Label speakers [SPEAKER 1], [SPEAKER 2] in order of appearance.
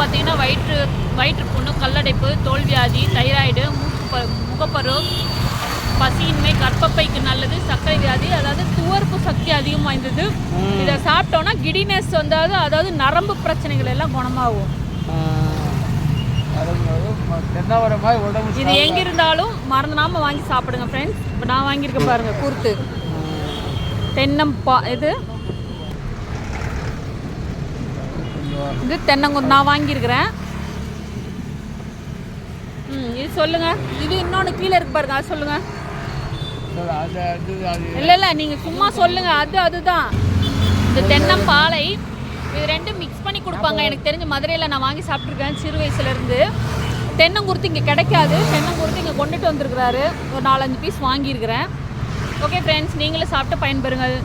[SPEAKER 1] பார்த்தீங்கன்னா வயிற்று வயிற்று புண்ணு கல்லடைப்பு தோல்வியாதி தைராய்டு மூக்கு முகப்பரு பசியின்மை கர்ப்பப்பைக்கு நல்லது சர்க்கரை வியாதி அதாவது துவர்ப்பு சக்தி அதிகம் வாய்ந்தது. இதை சாப்பிட்டோன்னா கிடினஸ் வந்தாது அதாவது நரம்பு பிரச்சனைகள் எல்லாம் குணமாகும். இது எங்க இருந்தாலும் மறந்துடாம வாங்கி சாப்பிடுங்க ஃப்ரெண்ட்ஸ் இப்போ நான் வாங்கியிருக்கேன் பாருங்க கூர்த்து. தென்னம் பா இது இது தென்னங்குரு நான் வாங்கியிருக்கிறேன். ம் இது சொல்லுங்க. இது இன்னொன்று கீழே இருக்கு பாருங்க அது சொல்லுங்க.
[SPEAKER 2] அது அது அது.
[SPEAKER 1] இல்லை இல்லை நீங்கள் சும்மா சொல்லுங்க. அது அதுதான். இந்த தென்னம்பாலை இது ரெண்டும் மிக்ஸ் பண்ணி கொடுப்பாங்க. எனக்கு தெரிஞ்ச மதுரையில் நான் வாங்கி சாப்பிட்ருக்கேன் சிறு வயசுலேருந்து. தென்னங்குருத்து இங்கே கிடைக்காது. தென்னங்குருத்து இங்கே கொண்டுட்டு வந்திருக்கிறாரு. ஒரு நாலஞ்சு பீஸ் வாங்கியிருக்கிறேன். ஓகே ஃப்ரெண்ட்ஸ் நீங்களும் சாப்பிட்டு பயன்பெறுங்கள்.